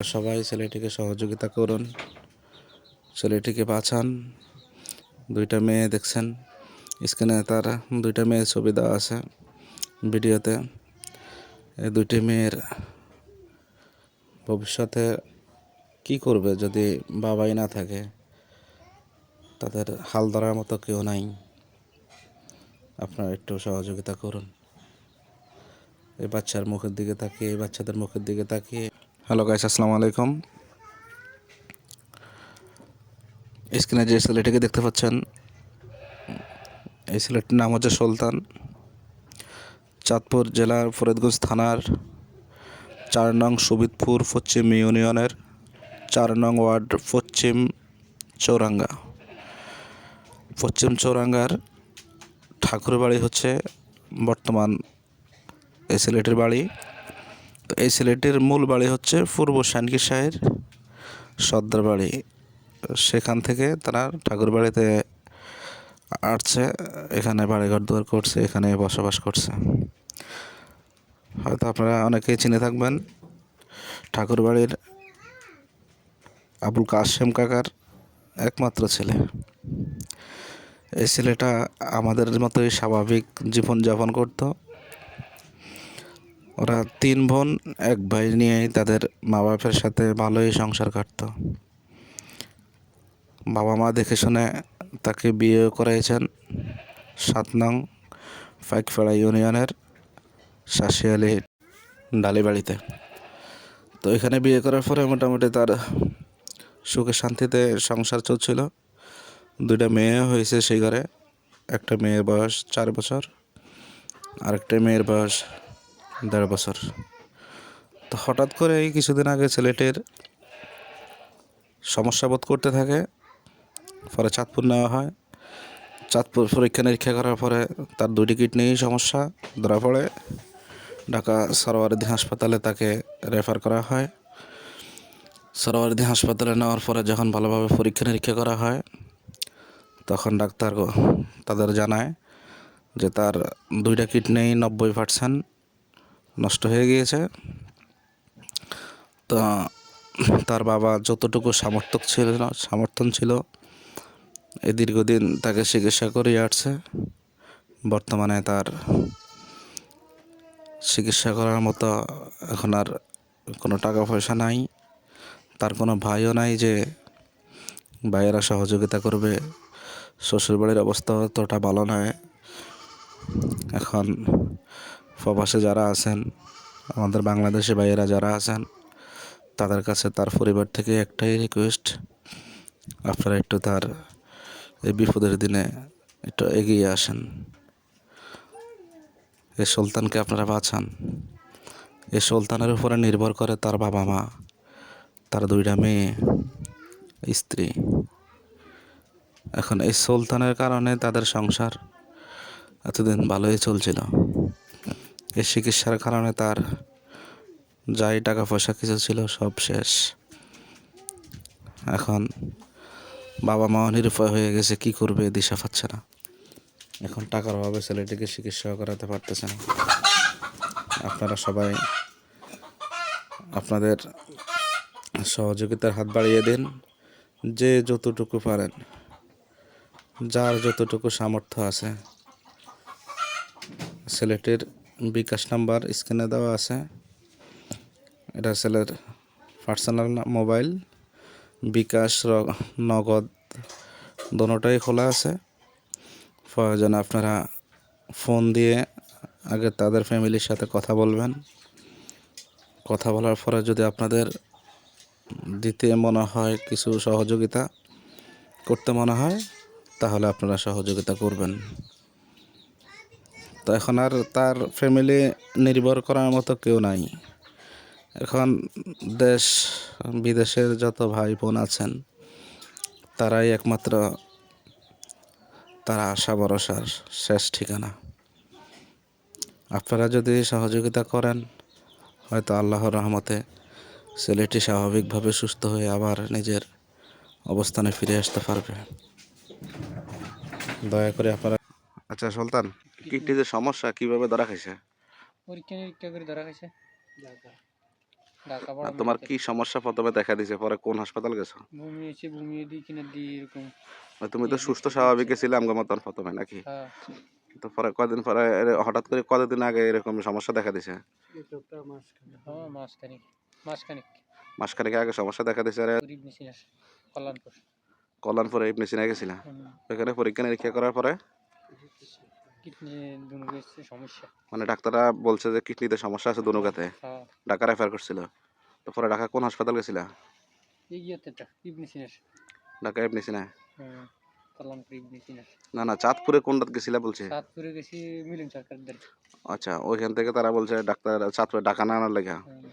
সবাই ছেলেটিকে সহযোগিতা করুন, ছেলেটিকে বাঁচান। দুইটা মেয়ে দেখছেন, স্ক্রিনে তার দুইটা মেয়ের ছবি দেওয়া আছে ভিডিওতে। এই দুইটি মেয়ের ভবিষ্যতে কি করবে যদি বাবাই না থাকে? তাদের হাল ধরার মতো কেউ নাই। আপনারা একটু সহযোগিতা করুন। এই বাচ্চার মুখের দিকে তাকিয়ে, এই বাচ্চাদের মুখের দিকে তাকিয়ে হ্যালো গাইস আসসালামু আলাইকুম। স্ক্রিনে যে ছেলেটিকে দেখতে পাচ্ছেন, এই ছেলেটির নাম হচ্ছে সুলতান। চাঁদপুর জেলার ফরিদগঞ্জ থানার চার নং সুবিদপুর পশ্চিম ইউনিয়নের চার নং ওয়ার্ড পশ্চিম চৌরাঙ্গা। পশ্চিম চৌরাঙ্গার ঠাকুরবাড়ি হচ্ছে বর্তমান এই ছেলেটির বাড়ি। তো এই ছেলেটির মূল বাড়ি হচ্ছে পূর্ব শানকি শাহের সর্দার বাড়ি। সেখান থেকে তারা ঠাকুর বাড়িতে আসছে, এখানে বাড়িঘর দুয়ার করছে, এখানে বসবাস করছে। হয়তো আপনারা অনেকেই চিনে থাকবেন, ঠাকুর বাড়ির আবুল কাশেম কাকার একমাত্র ছেলে। এই ছেলেটা আমাদের মতোই স্বাভাবিক জীবনযাপন করতো। ওরা তিন বোন, এক ভাই নিয়েই তাদের মা বাপের সাথে ভালোই সংসার কাটত। বাবা মা দেখে শুনে তাকে বিয়ে করাইছেন সাত নং পাইকপাড়া ইউনিয়নের শাসিয়ালি ডালিবাড়িতে। তো এখানে বিয়ে করার পরে মোটামুটি তার সুখে শান্তিতে সংসার চলছিল। দুইটা মেয়ে হয়েছে সেই ঘরে, একটা মেয়ের বয়স চার বছর, আরেকটা মেয়ের বয়স দেড় বছর। তো হঠাৎ করে এই কিছুদিন আগে ছেলেটির সমস্যা বোধ করতে থাকে, পরে চাঁদপুর নেওয়া হয়। চাঁদপুর পরীক্ষা নিরীক্ষা করার পরে তার দুইটি কিডনি সমস্যা, ধরা পড়ে। ঢাকা সরোয়ারদি হাসপাতালে তাকে রেফার করা হয়। সরোয়ারদি হাসপাতালে নেওয়ার পরে যখন ভালোভাবে পরীক্ষা নিরীক্ষা করা হয়, তখন ডাক্তার তাদের জানায় যে তার দুইটা কিডনি নব্বই পার্সেন্ট নষ্ট হয়ে গিয়েছে। তো তার বাবা যতটুকু সামর্থ্য ছিল সমর্থন ছিল এই দীর্ঘদিন তাকে চিকিৎসা করিয়ে আসছে। বর্তমানে তার চিকিৎসা করার মতো এখন আর কোনো টাকা পয়সা নাই। তার কোনো ভাইও নাই যে ভাইয়েরা সহযোগিতা করবে। শ্বশুরবাড়ির অবস্থা অতটা ভালো নয়। এখন প্রবাসে যারা আছেন, আমাদের বাংলাদেশি ভাইয়েরা যারা আছেন, তাদের কাছে তার পরিবার থেকে একটাই রিকোয়েস্ট আপনারা একটু তার এই বিপদের দিনে একটু এগিয়ে আসেন। এই সুলতানকে আপনারা বাঁচান। এই সুলতানের উপরে নির্ভর করে তার বাবা মা, তার দুইটা মেয়ে, স্ত্রী। এখন এই সুলতানের কারণে তাদের সংসার এতদিন ভালোই চলছিল। এই চিকিৎসার কারণে তার যাই টাকা পয়সা কিছু ছিল সব শেষ। এখন বাবা মা নিরুপায় হয়ে গেছে, কি করবে দিশা পাচ্ছে না। এখন টাকার অভাবে ছেলেটিকে চিকিৎসা করাতে পারতেছে না। আপনারা সবাই আপনাদের সহযোগিতার হাত বাড়িয়ে দিন, যে যতটুকু পারেন। যার যতটুকু সামর্থ্য আছে, ছেলেটির বিকাশ নাম্বার স্ক্রিনে দেওয়া আছে। এটা ছেলের পার্সোনাল মোবাইল। বিকাশ নগদ দোনোটাই খোলা আছে। প্রয়োজনে আপনারা ফোন দিয়ে আগে তাদের ফ্যামিলির সাথে কথা বলবেন। কথা বলার পরে যদি আপনাদের দিতে মনে হয় কিছু সহযোগিতা, করতে মনে হয়, তাহলে আপনারা সহযোগিতা করবেন। তো এখন আর তার ফ্যামিলি নির্ভর করার মতো কেউ নাই। এখন দেশ, বিদেশের যত ভাই বোন আছেন, তারাই একমাত্র তার আশা ভরসার শেষ ঠিকানা। আপনারা যদি সহযোগিতা করেন, হয়তো আল্লাহর রহমতে ছেলেটি স্বাভাবিকভাবে সুস্থ হয়ে আবার নিজের অবস্থানে ফিরে আসতে পারবে। দয়া করে আপনারা আচ্ছা সুলতান কিডনিতে সমস্যা কীভাবে ধরা খাইছে? পরীক্ষা নিরীক্ষা করে ধরা বড় তোমার। কি সমস্যা প্রথমে দেখা দিছে পরে কোন হাসপাতাল গেছো? বমি হয়েছে বমি দিয়ে কিনে দিয়ে এরকম। আর তুমি তো সুস্থ স্বাভাবিক। ছিলে আমার মতন প্রথমে নাকি? হ্যাঁ। তো পরে কয়দিন পরে হঠাৎ করে কতদিন আগে এরকম সমস্যা দেখা দিছে হ্যাঁ মাসখানিক। মাসখানিক। আগে সমস্যা দেখা দিছে কল্যাণপুর। কল্যাণপুরে ইবনে সিনা গেছিলা? হুম, ওইখানে পরীক্ষা নিরীক্ষা করার পরে? কিডনি দুনো সমস্যা। মানে ডাক্তাররা বলছে যে কিডনিতে সমস্যা আছে দুনুকাতে হ্যাঁ। ঢাকা রেফার করছিল। তো পরে ঢাকা কোন হাসপাতাল গেছিলা? এই এটা ইবনি ঢাকা ইবনে সিনা। হুম, কল্যাণপুর ইবনি সিনের না না চাঁদপুরে কোন রাত গেছিলা বলছে? সাতপুরে গেছি মিলন সরকারদের। আচ্ছা ওইখান থেকে তারা বলছে ডাক্তার চাঁদপুরে ঢাকা না আনার লেগা। হুম,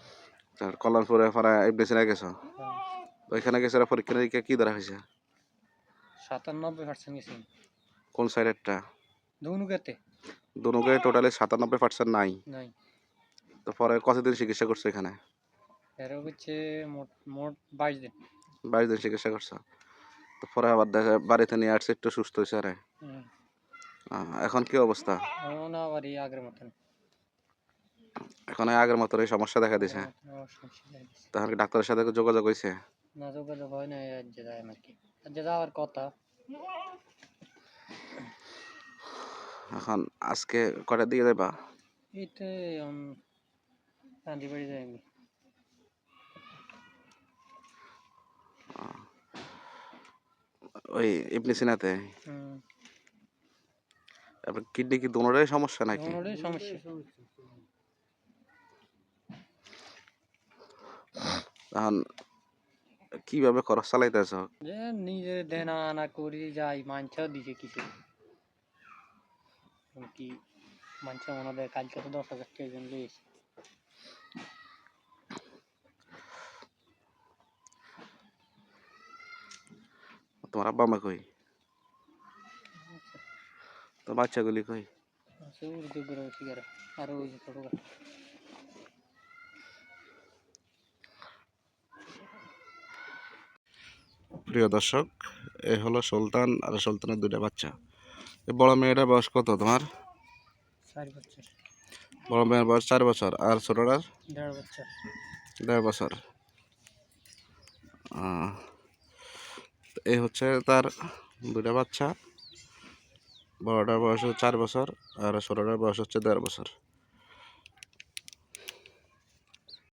কল্যাণপুরে পরে ইবনে সিনা গেছো? হ্যাঁ। ওইখানে গেছে পরীক্ষা নিরীক্ষা কি ধরা হয়েছে? সাতানব্বই পার্সেন্ট গেছি। কোন সাইডেরটা ধনুকাতে দুনুকে টোটালি সাতানব্বই পার্সেন্ট নাই তো পরে কতদিন চিকিৎসা করছ এখানে এরা হচ্ছে মোট মোট বাইশ দিন বাইশ দিন চিকিৎসা করছ তো পরে আবার দেখা বাড়িতে নিয়ে আসছে একটু সুস্থ হয়েছে আরে আহ, এখন কি অবস্থা এখন আবার এই আগের মতন এখন এই আগের মতো এই সমস্যা দেখা দিছে সমস্যা দেখা তাহলে কি ডাক্তারের সাথে যোগাযোগ হয়েছে না যোগাযোগ হয় না আজ যায় নাকি আজ যাওয়ার কথা এখন আজকে কটার দিকে যাবা যাই আমি ওই ইবনে সিনাতে? আপনার কিডনি কি দোনোটাই সমস্যা নাকি? সমস্যা। এখন কীভাবে খরচ চালাইতেছ? নিজে দেনা আনা করি যাই মাঞ্চাও দিছে কিছু। কি মাঞ্চা ওনাদের কালকে তো দশ হাজার টাকা জন লিয়েছে তোমার আব্বা মা কই? তো বাচ্চাগুলি কই? আরও ওই যে ছোট। প্রিয় দর্শক এ হলো সুলতান আর সুলতানের দুইটা বাচ্চা। বড় মেয়েটার বয়স কত তোমার? বড় মেয়ের বয়স চার বছর আর ছোটটার? দেড় বছর। এই হচ্ছে তার দুটা বাচ্চা। বড়টার বয়স হচ্ছে চার বছর আর ষোলোটার বয়স হচ্ছে দেড় বছর।